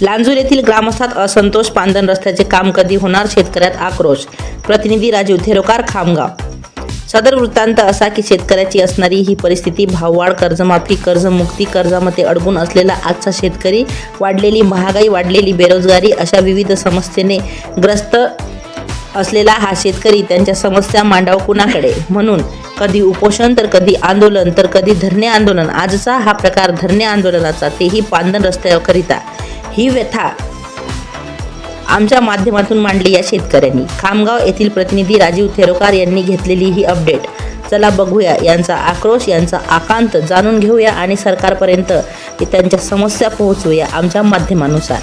लांजूर येथील ग्रामस्थात असंतोष पांदन रस्त्याचे काम कधी होणार? शेतकऱ्यात आक्रोश. प्रतिनिधी राजीव थेरोकार खामगाव. सदर वृत्तांत असा की शेतकऱ्याची असणारी ही परिस्थिती भाववाढ कर्जमाफी कर्जमुक्ती कर्जामध्ये अडकून असलेला आजचा शेतकरी वाढलेली महागाई वाढलेली बेरोजगारी अशा विविध समस्येने ग्रस्त असलेला हा शेतकरी त्यांच्या समस्या मांडाव कुणाकडे? म्हणून कधी उपोषण तर कधी आंदोलन तर कधी धरणे आंदोलन. आजचा हा प्रकार धरणे आंदोलनाचा तेही पांदन रस्त्याकरिता. ही व्यथा आमच्या माध्यमातून मांडली या शेतकऱ्यांनी. खामगाव येथील प्रतिनिधी राजीव थेरोकार यांनी घेतलेली ही अपडेट. चला बघूया यांचा आक्रोश यांचा आकांत जाणून घेऊया आणि सरकारपर्यंत त्यांच्या समस्या पोहोचवूया आमच्या माध्यमानुसार.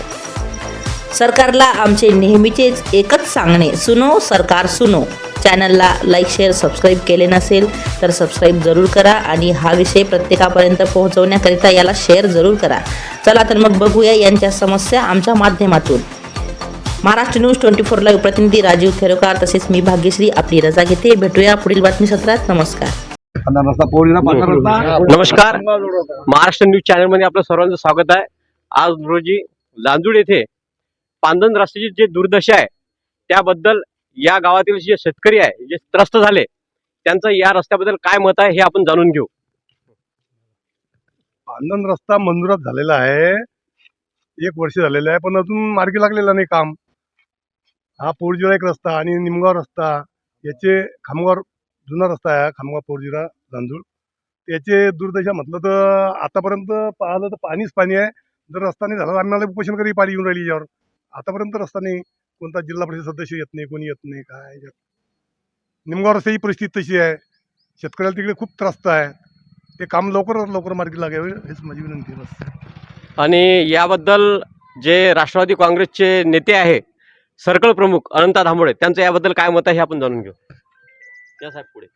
सरकारला आमचे नेहमीचेच एकच सांगणे सुनो सरकार सुनो. चॅनलला लाईक शेअर सबस्क्राईब केले नसेल तर सबस्क्राईब जरूर करा आणि हा विषय प्रत्येकापर्यंत पोहोचवण्याकरिता याला शेअर जरूर करा. चला तर मग बघूया यांच्या समस्या आमच्या माध्यमातून. Maharashtra news twenty four live प्रतिनिधी राजीव खेरोकार तसेच मी भाग्यश्री आपली रजा घेते. भेटूया पुढील बातमी सत्रात. नमस्कार. नमस्कार. महाराष्ट्र न्यूज चॅनलमध्ये आपलं सर्वांचं स्वागत आहे. आज रोजी लांजूड येथे पांदन रस्त्याची जे दुर्दशा आहे त्याबद्दल या गावातील जे शेतकरी आहे जे त्रस्त झाले त्यांचं या रस्त्याबद्दल काय मत आहे हे आपण जाणून घेऊ. आनंद रस्ता मंजुरात झालेला आहे. एक वर्ष झालेलं आहे पण अजून मार्गी लागलेला नाही काम. हा पोरजिरा एक रस्ता आणि निमगाव रस्ता याचे खामगाव जुना रस्ता आहे खामगाव पोरजिरा जांजूळ. त्याचे दुर्दशा म्हटलं तर आतापर्यंत पाहिलं तर पाणीच पाणी आहे. जर रस्ता नाही झाला आम्हाला उपोषण करी पाणी येऊन राहिली यावर आतापर्यंत रस्ता नाही. कोणता जिल्हा परिषद सदस्य येत नाही कोणी येत नाही काय. निमगाव रस्त्याची परिस्थिती तशी आहे. शेतकऱ्याला तिकडे खूप त्रास्त आहे. ते काम लवकरात लवकर मार्गी लागावे हेच माझी विनंती बस. आणि याबद्दल जे राष्ट्रवादी काँग्रेसचे नेते आहे सर्कल प्रमुख अनंता धांबोळे त्यांचं याबद्दल काय मत आहे हे आपण जाणून घेऊ. त्या साहेब पुढे.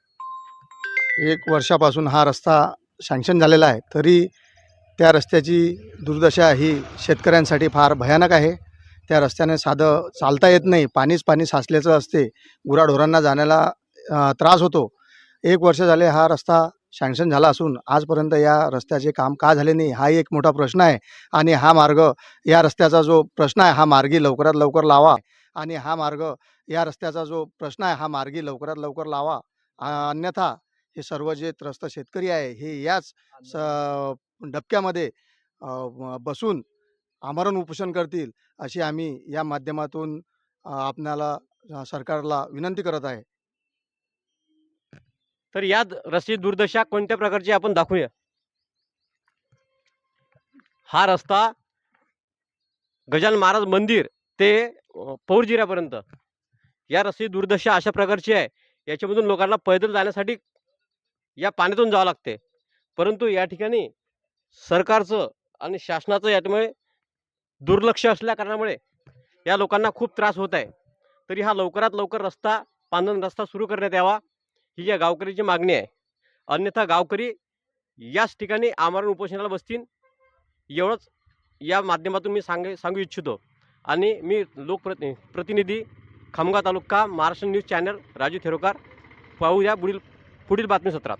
एक वर्षापासून हा रस्ता सँक्शन झालेला आहे तरी त्या रस्त्याची दुर्दशा ही शेतकऱ्यांसाठी फार भयानक आहे. त्या रस्त्याने साधं चालता येत नाही. पाणीच पाणी साचल्याचं असते. गुराढोरांना जाण्याला त्रास होतो. एक वर्ष झाले हा रस्ता सँक्शन झाला असून आजपर्यंत या रस्त्याचे काम का झाले नाही हा एक मोठा प्रश्न आहे. आणि हा मार्ग या रस्त्याचा जो प्रश्न आहे हा मार्गी लवकरात लवकर लावा. आणि हा मार्ग या रस्त्याचा जो प्रश्न आहे हा मार्गी लवकरात लवकर लावा. अन्यथा हे सर्व जे त्रस्त शेतकरी आहे हे याच स डबक्यामध्ये बसून आमरण उपोषण करतील अशी आम्ही या माध्यमातून आपणाला सरकारला विनंती करत आहे. तर या रस्ते दुर्दशा कोणत्या प्रकारची आपण दाखवूया? हा रस्ता गजान महाराज मंदिर ते पौरजिऱ्यापर्यंत या रस्ते दुर्दशा अशा प्रकारची आहे याच्यामधून लोकांना पैदल जाण्यासाठी या पाण्यातून जावं लागते. परंतु या ठिकाणी सरकारचं आणि शासनाचं यामुळे दुर्लक्ष असल्या कारणामुळे या लोकांना खूप त्रास होत आहे. तरी हा लवकरात लवकर रस्ता पांधन रस्ता सुरू करण्यात यावा ही या गावकरीची मागणी आहे. अन्यथा गावकरी याच ठिकाणी आमरण उपोषणाला बसतील एवढंच या माध्यमातून मी सांग सांगू इच्छितो. आणि मी लोकप्रति प्रतिनिधी खामगाव तालुका महाराष्ट्र न्यूज चॅनल राजू थेरोकार पाहूया पुढील पुढील बातमी सत्रात